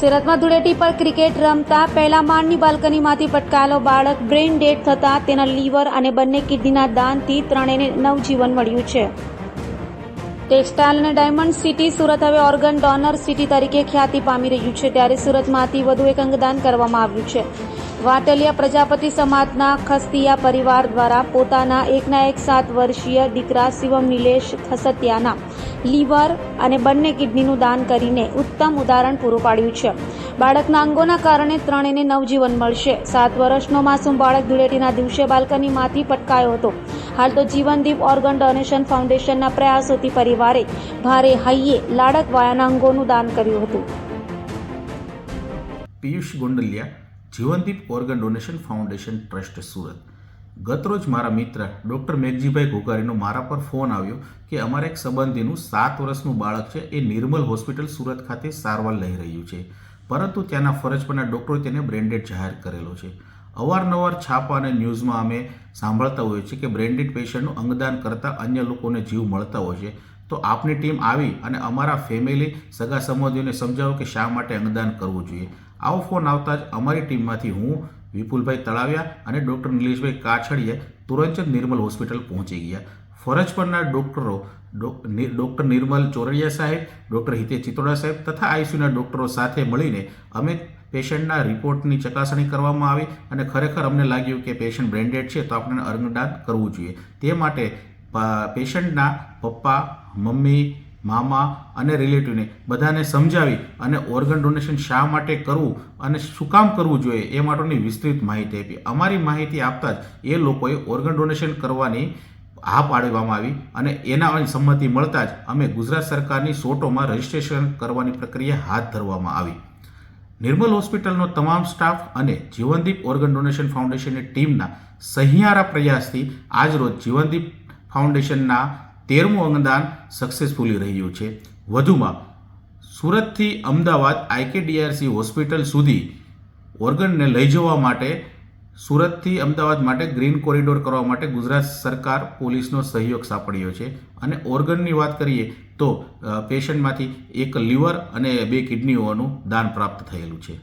સુરતમાં ધૂળેટી પર ક્રિકેટ રમતા પહેલા માળની બાલ્કનીમાંથી પટકાયેલો બાળક બ્રેઇન ડેડ થતાં તેના લીવર અને બંને કિડનીના દાનથી ત્રણેયને નવજીવન મળ્યું છે. ટેક્સટાઇલ અને ડાયમંડ સિટી સુરત હવે ઓર્ગન ડોનર સિટી તરીકે ખ્યાતિ પામી રહ્યું છે. ત્યારે સુરતમાંથી વધુ એક અંગદાન કરવામાં આવ્યું છે. વાટલિયા પ્રજાપતિ સમાજના ખસ્તિયા પરિવાર દ્વારા પોતાના એકના એક સાત વર્ષીય દીકરા શિવમ નિલેશ ખસતિયાના લીવર અને બંને કિડનીનું દાન કરીને ઉત્તમ ઉદાહરણ પૂરું પાડ્યું છે. બાળકના અંગોના કારણે ત્રણેયને નવજીવન મળશે. સાત વર્ષનો માસૂમ બાળક ધૂળેટીના દિવસે બાલ્કનીમાંથી પટકાયો હતો. હાલ તો જીવનદીપ ઓર્ગન ડોનેશન ફાઉન્ડેશનના પ્રયાસોથી પરિવારે ભારે હૈયે લાડક વાયાના અંગોનું દાન કર્યું હતું. Piyush Gondaliya Jivandeep organ donation foundation trust, Surat. ગતરોજ મારા મિત્ર ડૉક્ટર મેઘજીભાઈ ઘોઘારીનો મારા પર ફોન આવ્યો કે અમારા એક સંબંધીનું સાત વર્ષનું બાળક છે, એ નિર્મલ હોસ્પિટલ સુરત ખાતે સારવાર લઈ રહ્યું છે. પરંતુ ત્યાંના ફરજ પરના ડૉક્ટરો તેને બ્રેન્ડેડ જાહેર કરેલો છે. અવારનવાર છાપા અને ન્યૂઝમાં અમે સાંભળતા હોઈએ છીએ કે બ્રેન્ડેડ પેશન્ટનું અંગદાન કરતાં અન્ય લોકોને જીવ મળતા હોય છે. તો આપની ટીમ આવી અને અમારા ફેમિલી સગા સંબંધીઓને સમજાવો કે શા માટે અંગદાન કરવું જોઈએ. આવો ફોન આવતા જ અમારી ટીમમાંથી હું વિપુલભાઈ તળાવિયા અને ડૉક્ટર નિલેશભાઈ કાછડીએ તુરંત જ નિર્મલ હોસ્પિટલ પહોંચી ગયા. ફરજ પરના ડૉક્ટરો ડૉક્ટર નિર્મલ ચોરડિયા સાહેબ, ડૉક્ટર હિતેશ ચિત્રોડા સાહેબ તથા આઈસીયુના ડૉક્ટરો સાથે મળીને અમે પેશન્ટના રિપોર્ટની ચકાસણી કરવામાં આવી અને ખરેખર અમને લાગ્યું કે પેશન્ટ બ્રેન્ડેડ છે તો આપણે અંગદાન કરવું જોઈએ. તે માટે પેશન્ટના પપ્પા, મમ્મી મામા અને રિલેટિવને બધાને સમજાવી અને ઓર્ગન ડોનેશન શા માટે કરવું અને શું કામ કરવું જોઈએ એ માટેની વિસ્તૃત માહિતી આપી. અમારી માહિતી આપતા જ એ લોકોએ ઓર્ગન ડોનેશન કરવાની હા પાડવામાં આવી અને એના સંમતિ મળતા જ અમે ગુજરાત સરકારની સોટોમાં રજીસ્ટ્રેશન કરવાની પ્રક્રિયા હાથ ધરવામાં આવી. નિર્મલ હોસ્પિટલનો તમામ સ્ટાફ અને જીવનદીપ ઓર્ગન ડોનેશન ફાઉન્ડેશનની ટીમના સહિયારા પ્રયાસથી આજરોજ જીવનદીપ ફાઉન્ડેશનના તેરમું અંગદાન સક્સેસફુલી રહ્યું છે. વધુમાં, સુરતથી અમદાવાદ આઈકેડીઆરસી હોસ્પિટલ સુધી ઓર્ગનને લઈ જવા માટે, સુરતથી અમદાવાદ માટે ગ્રીન કોરિડોર કરવા માટે ગુજરાત સરકાર પોલીસનો સહયોગ સાંપડ્યો છે. અને ઓર્ગનની વાત કરીએ તો પેશન્ટમાંથી એક લીવર અને બે કિડનીઓનું દાન પ્રાપ્ત થયેલું છે.